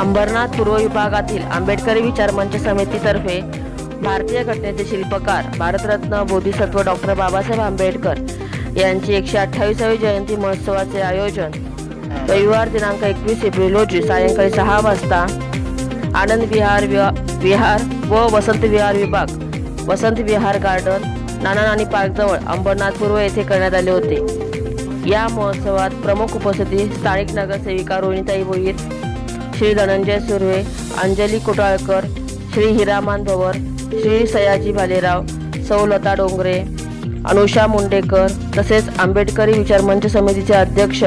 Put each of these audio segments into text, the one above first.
अंबरनाथ पूर्व विभागातील आंबेडकरी विचार मंच समितीतर्फे भारतीय घटनेचे शिल्पकार भारतरत्न बोधिसत्व डॉक्टर बाबासाहेब आंबेडकर यांची एकशे अठ्ठावीसावी जयंती महोत्सवाचे आयोजन रविवार दिनांक एकवीस एप्रिल रोजी सायंकाळी सहा वाजता आनंद विहार विहार व वसंत विहार विभाग वसंत विहार गार्डन नाना नानी पार्कजवळ अंबरनाथ पूर्व येथे करण्यात आले होते. या महोत्सवात प्रमुख उपस्थिती स्थानिक नगरसेविका रोहिणीताई भोईर श्री धनंजय सुर्वे अंजली कोटाळकर श्री हिरामान भवर श्री सयाजी भालेराव सौलता डोंगरे अनुषा मुंडेकर तसेच आंबेडकरी विचार मंच समितीचे अध्यक्ष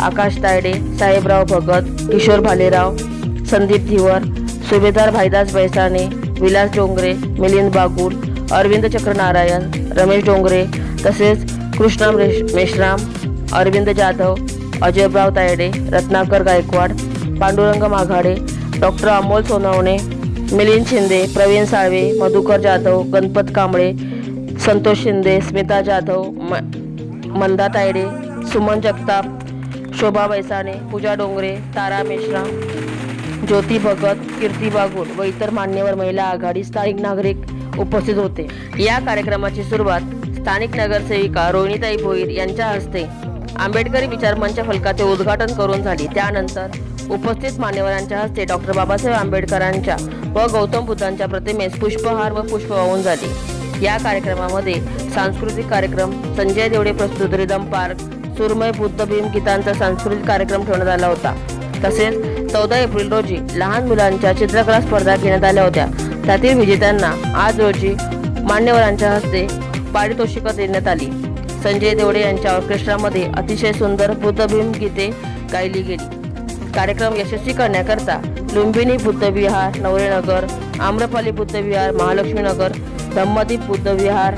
आकाश तायडे साहेबराव भगत किशोर भालेराव संदीप धिवर सुभेदार भाईदास बैसाणे विलास डोंगरे मिलिंद बागुल अरविंद चक्रनारायण रमेश डोंगरे तसेच कृष्णा मेश- मेश्राम अरविंद जाधव अजयराव तायडे रत्नाकर गायकवाड पांडुरंग माघाडे डॉक्टर अमोल सोनवणे मिलिंद शिंदे प्रवीण साळवे मधुकर जाधव गणपत कांबळे संतोष शिंदे स्मिता जाधव म मंदा तायडे सुमन जगताप शोभा वैसाने पूजा डोंगरे तारा मेश्राम ज्योती भगत कीर्ती बागुल व इतर मान्यवर महिला आघाडी स्थानिक नागरिक उपस्थित होते. या कार्यक्रमाची सुरुवात स्थानिक नगरसेविका रोहिणीताई भोईर यांच्या हस्ते आंबेडकरी विचार मंच फलकाचे उद्घाटन करून झाली. त्यानंतर उपस्थित मान्यवरांच्या हस्ते डॉक्टर बाबासाहेब आंबेडकरांच्या व गौतम बुद्धांच्या प्रतिमेस पुष्पहार व पुष्प वाहून झाले या कार्यक्रमामध्ये सांस्कृतिक कार्यक्रम संजय देवडे प्रस्तुत रिदम पार्क सुरमय बुद्ध भीम गीतांचा सांस्कृतिक कार्यक्रम ठेवण्यात आला होता. तसेच चौदा एप्रिल रोजी लहान मुलांच्या चित्रकला स्पर्धा घेण्यात आल्या होत्या. त्यातील विजेत्यांना आज रोजी मान्यवरांच्या हस्ते पारितोषिकं देण्यात आली. संजय देवडे यांच्या ऑर्केस्ट्रामध्ये अतिशय सुंदर बुद्धभीम गीते गायली गेली. कार्यक्रम यशस्वी करण्याकरता लुंबिनी बुद्ध विहार नवरेनगर आम्रपाली बुद्ध विहार महालक्ष्मी नगर धम्मदीप बुद्ध विहार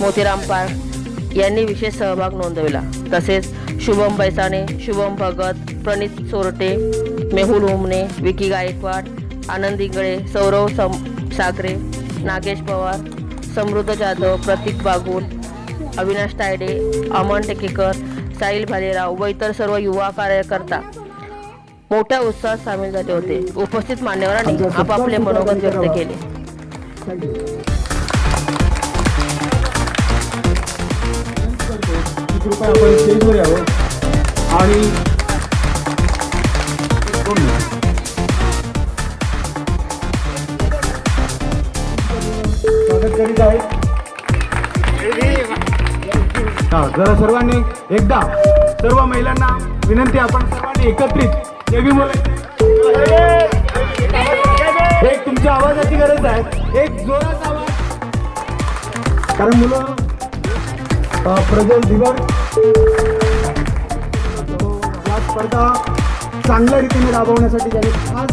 मोतीराम पार्क यांनी विशेष सहभाग नोंदविला. तसेच शुभम बैसाने शुभम भगत प्रणित सोरटे मेहुल उमने विकी गायकवाड आनंद इंगळे सौरव सम सागरे नागेश पवार समृद्ध जाधव प्रतीक बागुल अविनाश तायडे अमन टेकेकर साहिल भालेराव व इतर सर्व युवा कार्यकर्ता मोठ्या उत्साहात सामील झाले होते. उपस्थित मान्यवरांनी आपापले मनोगत व्यक्त केले. आणि करीत आहे जरा सर्वांनी एकदा सर्व महिलांना विनंती आपण सर्वांनी एकत्रित देवी बोलायचे एक तुमच्या आवाजाची गरज आहे. एक जोरात आवाज. कारण मुलं अ, प्रज्वल या स्पर्धा चांगल्या रीतीने राबवण्यासाठी त्यांनी खास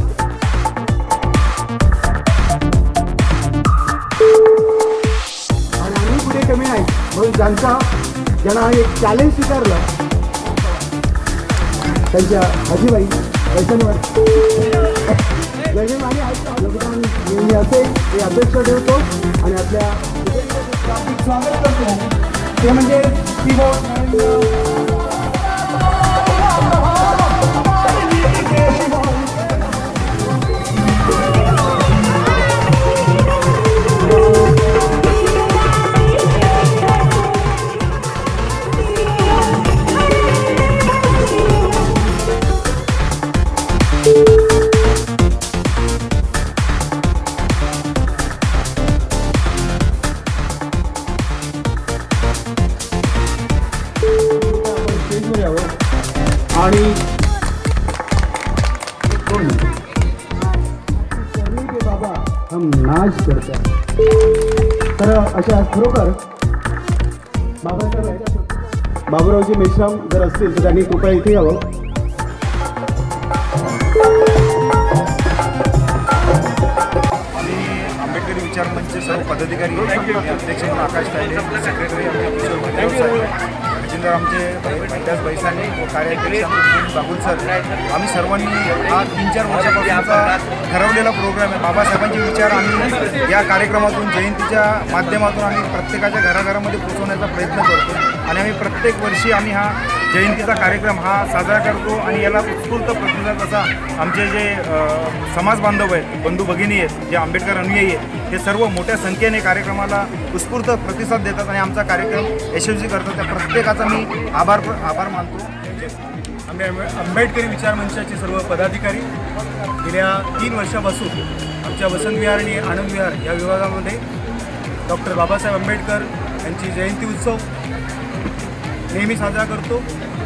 आणि आम्ही पुढे कमी नाही म्हणून ज्यांचा ज्यांना एक चॅलेंज स्वीकारलं त्यांच्या आजीबाई वैष्णवर जयदेव आणि नेहमी असेल हे अपेक्षा ठेवतो आणि आपल्या स्वागत करतो. ते म्हणजे नाश नाच करते तर अशा खरोखर बाबासाहेब बाबूरावजी मेश्राम जर असतील तर त्यांनी कृपया इथे यावं. आंबेडकरी विचार मंचचे सर्व पदाधिकारी अध्यक्ष आकाश तायडे सेक्रेटरी आमचे आमचे मैदास बैसाने व कार्याध्यक्ष सर आम्ही सर्वांनी हा तीन चार वर्षापासूनचा ठरवलेला प्रोग्राम आहे. बाबासाहेबांचे विचार आम्ही या कार्यक्रमातून जयंतीच्या माध्यमातून आम्ही प्रत्येकाच्या घराघरामध्ये पोहोचवण्याचा प्रयत्न करतो. आणि आम्ही प्रत्येक वर्षी आम्ही हा जयंतीचा कार्यक्रम हा साजरा करतो आणि याला उत्स्फूर्त प्रतिसाद असा आमचे जे समाज बांधव आहेत बंधू भगिनी आहेत जे आंबेडकर अनुयायी आहेत हे सर्व मोठ्या संख्येने कार्यक्रमाला उत्स्फूर्त प्रतिसाद देतात आणि आमचा कार्यक्रम यशस्वी करतात. त्या प्रत्येकाचा मी आभार आभार मानतो. आम्ही आंबे- आंबेडकरी विचार मंचाचे सर्व पदाधिकारी गेल्या तीन वर्षापासून आमच्या वसंतविहार आणि आनंद विहार या विभागामध्ये डॉक्टर बाबासाहेब आंबेडकर यांची जयंती उत्सव नेहमी साजरा करतो.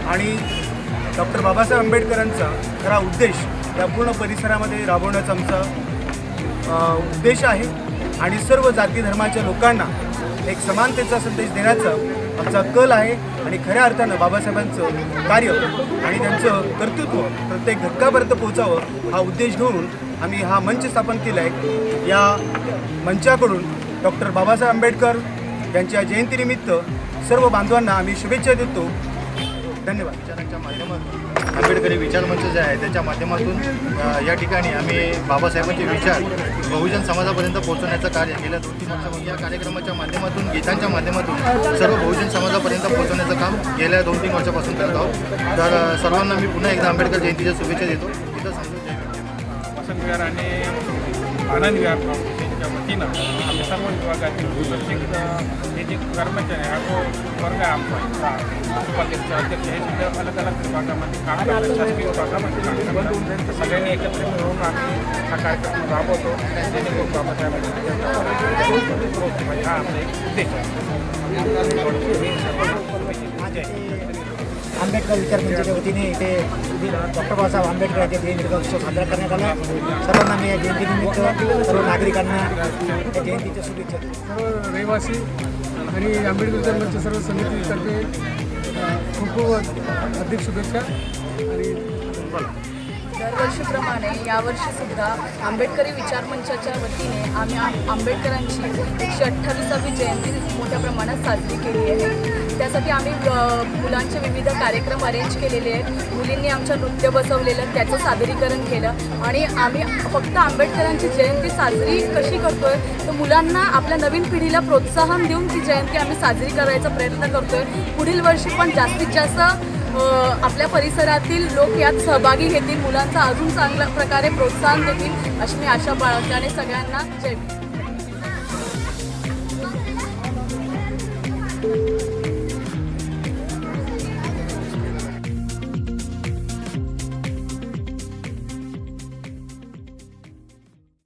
आणि डॉक्टर बाबासाहेब आंबेडकरांचा खरा उद्देश या पूर्ण परिसरामध्ये राबवण्याचा आमचा उद्देश आहे. आणि सर्व जाती धर्माच्या लोकांना एक समानतेचा संदेश देण्याचा आमचा कल आहे. आणि खऱ्या अर्थानं बाबासाहेबांचं कार्य आणि त्यांचं कर्तृत्व प्रत्येक घटकापर्यंत पोहोचावं हा उद्देश घेऊन आम्ही हा मंच स्थापन केला आहे या मंचाकडून डॉक्टर बाबासाहेब आंबेडकर यांच्या जयंतीनिमित्त सर्व बांधवांना आम्ही शुभेच्छा देतो. धन्यवाद. विचारांच्या माध्यमातून आंबेडकरी विचार मंच जे आहे त्याच्या माध्यमातून या ठिकाणी आम्ही बाबासाहेबांचे विचार बहुजन समाजापर्यंत पोहोचवण्याचं कार्य गेल्या दोन तीन वर्षापासून या कार्यक्रमाच्या माध्यमातून गीतांच्या माध्यमातून सर्व बहुजन समाजापर्यंत पोहोचवण्याचं काम गेल्या दोन तीन वर्षापासून करत आहोत. तर सर्वांना मी पुन्हा एकदा आंबेडकर जयंतीच्या शुभेच्छा देतो. इथं सांगतो. वसंत विहार आणि आनंद विहार फाउंडेशनच्या वतीनं आम्ही सर्व विभागातील प्रत्येक अ, हे जे कर्मचारी आहे हा जो वर्ग आहे आमचा उपाध्यक्ष अध्यक्ष हे सुद्धा अलग अलग विभागामध्ये काम करतात. शासकीय विभागामध्ये काम करतात. सगळ्यांनी एकत्र मिळून आम्ही हा कार्यक्रम राबवतो. जेणेकरून बाबासाहेबांच्या म्हणजे हा आमचा एक उद्देश आहे. आंबेडकर विचार मंचाच्या वतीने इथे डॉक्टर बाबासाहेब आंबेडकर यांच्या जयंतीचा उत्सव साजरा करण्यात आला सर्वांना मी या जयंतीनिमित्त सर्व नागरिकांना या जयंतीच्या शुभेच्छा देतो. सर्व रहिवासी आणि आंबेडकर विचार मंच सर्व समितीतर्फे खूप खूप हार्दिक शुभेच्छा आणि दरवर्षीप्रमाणे यावर्षीसुद्धा आंबेडकरी विचार मंचाच्या वतीने आम्ही आंबेडकरांची एकशे अठ्ठावीसावी जयंती मोठ्या प्रमाणात साजरी केली आहे. त्यासाठी आम्ही मुलांचे विविध कार्यक्रम अरेंज केलेले आहेत. मुलींनी आमच्या नृत्य बसवलेलं त्याचं सादरीकरण केलं आणि आम्ही फक्त आंबेडकरांची जयंती साजरी कशी करतो आहे तर मुलांना आपल्या नवीन पिढीला प्रोत्साहन देऊन ती जयंती आम्ही साजरी करायचा प्रयत्न करतो आहे पुढील वर्षी पण जास्तीत जास्त आपल्या परिसरातील लोक यात सहभागी घेतील. मुलांचा अजून चांगल्या प्रकारे प्रोत्साहन देतील अशी मी आशा बाळगते. आणि सगळ्यांना जय